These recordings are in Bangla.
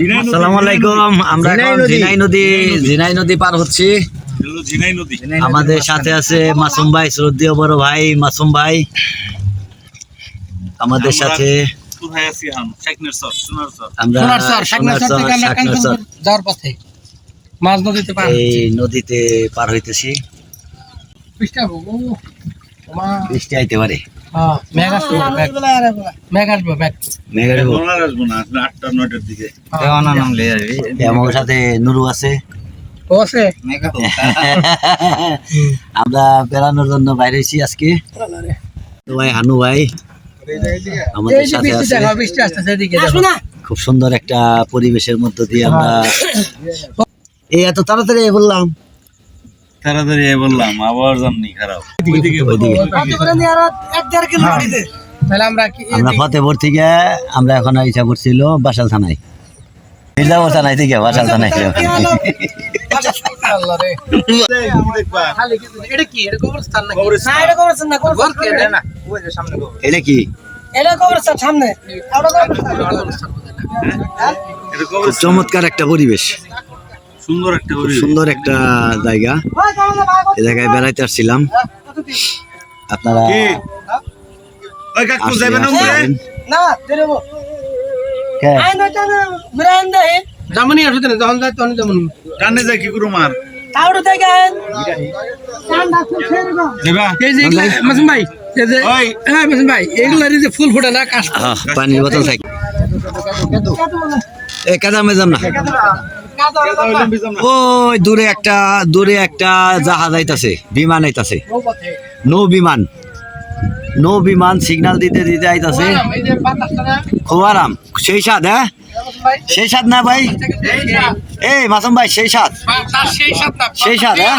আসসালামু আলাইকুম। আমরা এখন ঝিনাই নদী ঝিনাই নদী। পার হচ্ছি। আমাদের সাথে আছে মাসুম ভাই শ্রদ্ধেয় বড় ভাই মাসুম ভাই। আমাদের সাথে কোথায় আছি আম শাকনের সর সোনার সর আমরা সোনার স্যার শাকনার স্যার থেকে আমরা শাকনার চর, কাঞ্চনপুর যাওয়ার পথে। মাছ নদীতে পার এই নদীতে পার হইতেছি। পৃষ্ঠা বৃষ্টি আইতে পারে। হ্যাঁ আসবে মেঘ মেঘ আসবে মেঘ মেঘের উপর। আসব না আটটা নয়টার দিকে। আমার সাথে নুরু আছে। আমরা বেড়ানোর জন্য বাইরে আজকে। তো ভাই হানু ভাই আমাদের সাথে আছে। খুব সুন্দর একটা পরিবেশের মধ্য দিয়ে আমরা এই এত তাড়াতাড়ি বললাম। তাড়াতাড়ি এই বললাম আবার জামনি খারাপ। তাহলে আমরা ফতেপুর থেকে আমরা এখন ইচ্ছা করছিল বাসাল থানায়। মির্জাপুর থানায় থেকে বাসাল থানায়। আল্লাহ রে। দেখবা খালি কিছু নেই। এটা কি? এটা কবরস্থান নাকি? কবরস্থান। না এটা কবরস্থান না ঘর কি এটা? না এটা কি? এটা কবরস্থান সামনে। এটা কবরস্থান। এটা খুব কবর চমৎকার একটা পরিবেশ। সুন্দর একটা সুন্দর একটা জায়গা। এই জায়গায় বেড়াইতে আসছিলাম। আপনারা? জামনি আসতে না যখন যাই তখন জামনি টানে যায় কি করু মার? তাওড় দেখেন। দেবা? এই যে এগুলা মাসুম ভাই হ্যাঁ মাসুম ভাই এগুলা যে ফুল ফোটে না কাশ আহ, পানির বোতল থাকে। এ কাদা মেজাম না। ওই দূরে একটা দূরে একটা জাহাজ আইতাছে বিমান আইতাছে। নৌ বিমান। নৌ বিমান সিগন্যাল দিতে দিতে আইতাছে। খুব আরাম সেই সাদ হ্যাঁ? সেই সাদ না ভাই? এই মাসুম ভাই সেই সাদ সেই সাত, হ্যাঁ?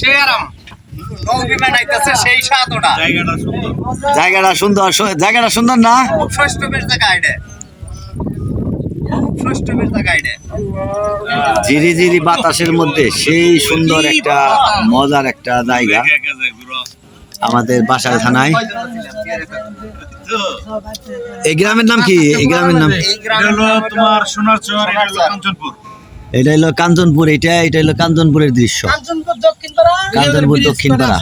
সেই আরাম জায়গাটা সুন্দর জায়গাটা সুন্দর না? ঝিরি ঝিরি বাতাসের মধ্যে সেই সুন্দর একটা মজার একটা জায়গা। আমাদের বাসায় থানায়। এই গ্রামের নাম কি? এই গ্রামের নাম তোমার সোনার চর এটা হলো কাঞ্চনপুর। এটা হলো কাঞ্চনপুর এটা এটা হলো কাঞ্চনপুরের দৃশ্য। কাঞ্চনপুর দক্ষিণ পাড়া।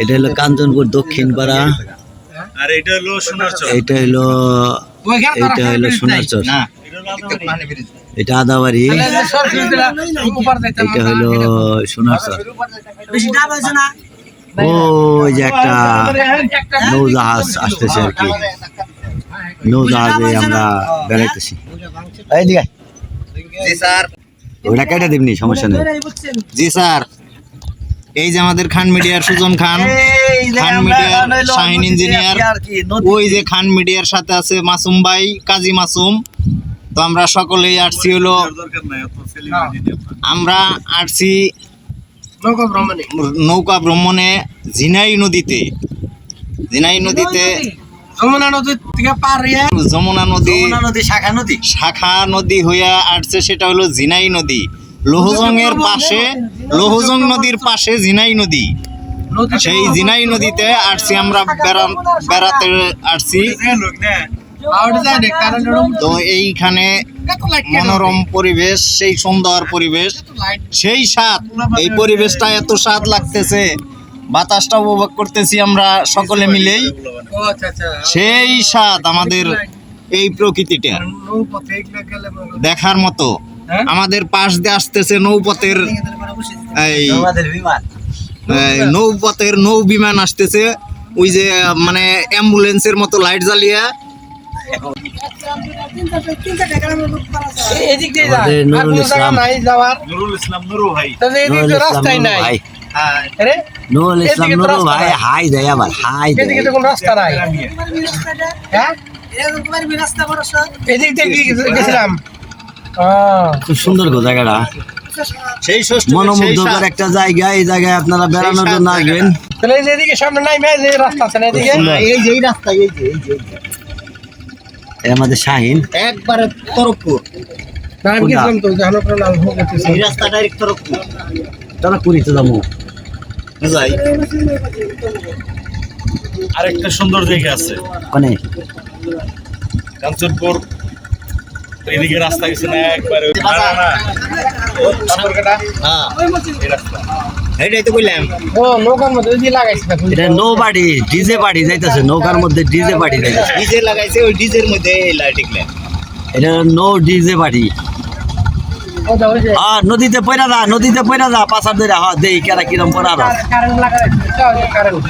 এটা হলো কাঞ্চনপুর দক্ষিণ পাড়া। আর এটা হলো সোনার চর। এটা হলো এটা হলো সামনে সোনারচর এটা আদাবাড়ি। এটা হলো হয়েছে না? ওই যে একটা নৌজাহাজ আসতেছে আর কি। নৌজাহাজে আমরা বেড়াইতেছি। কেটে দিবনি সমস্যা নেই। জি স্যার। এই যে আমাদের খান মিডিয়ার সুজন খান খান মিডিয়ার শাহিন ইঞ্জিনিয়ার। ওই যে খান মিডিয়ার সাথে আছে মাসুম ভাই কাজী মাসুম। তো আমরা সকলেই আসছি হলো। আমরা আসছি নৌকা ভ্রমণে। নৌকা ভ্রমণে ঝিনাই নদীতে ঝিনাই নদীতে যমুনা নদীর থেকে পার হইয়া? যমুনা নদী যমুনা নদী শাখা নদী? শাখা নদী হইয়া আসছে সেটা হলো ঝিনাই নদী। লোহজংয়ের পাশে লোহজং নদীর পাশে জিনাই নদী। সেই জিনাই নদীতে আসছি আমরা বেড়া- বেড়াতে আসছি। তো এইখানে মনোরম পরিবেশ সেই সুন্দর পরিবেশ সেই স্বাদ। এই পরিবেশটা এত স্বাদ লাগতেছে। বাতাসটা উপভোগ করতেছি আমরা সকলে মিলেই। ও আচ্ছা আচ্ছা। সেই স্বাদ আমাদের এই প্রকৃতিটা দেখার মতো? আমাদের পাশ দিয়ে আসতেছে নৌপথের এই আমাদের বিমান। এই নৌপথের নৌ বিমান আসতেছে। ওই যে মানে অ্যাম্বুলেন্সের মতো লাইট জ্বালিয়ে। এদিক দিয়ে। নাই নুরুল ইসলাম নুরু ভাই। হাই আবার হাই এদিকে তো কোনো রাস্তা নাই। হ্যাঁ? এদিক গেছিলাম খুব সুন্দর গো জায়গাটা। সেই মনোমুগ্ধকর একটা জায়গা এই জায়গায় আপনারা বেড়ানোর জন্য আসবেন। তাহলে এই যে সামনে নাই যে রাস্তা আছে এদিকে? এই যে এই রাস্তা এই যে এই যে আমাদের শাহিন। একবারে তরফপুর এই রাস্তা ডাইরেক্ট তরফপুর তারা পুরীতে যাব। যাই আরেকটা সুন্দর জায়গা আছে। মানে কাঞ্চনপুর এদিকে রাস্তা গেছে না একবারে ওই বাবা। না, না, ও সাগরকাটা, হ্যাঁ এইটাই তো কইলাম। ও নৌকার মধ্যে ওই লাগাইছে এটা নৌ বাড়ি ডিজে বাড়ি যাইতেছে নৌকার মধ্যে ডিজে বাড়ি যাইতেছে। ডিজে লাগাইছে ওই ডিজের মধ্যে লাইটিং ল্যাম্প এটা নৌ ডিজে বাড়ি। ও যা ওই যে। আ নদীতে পয়রা যা নদীতে পয়রা যা পাশার ধরে হ্যাঁ দেই কেরা কিরম পড়া যে কারেন্ট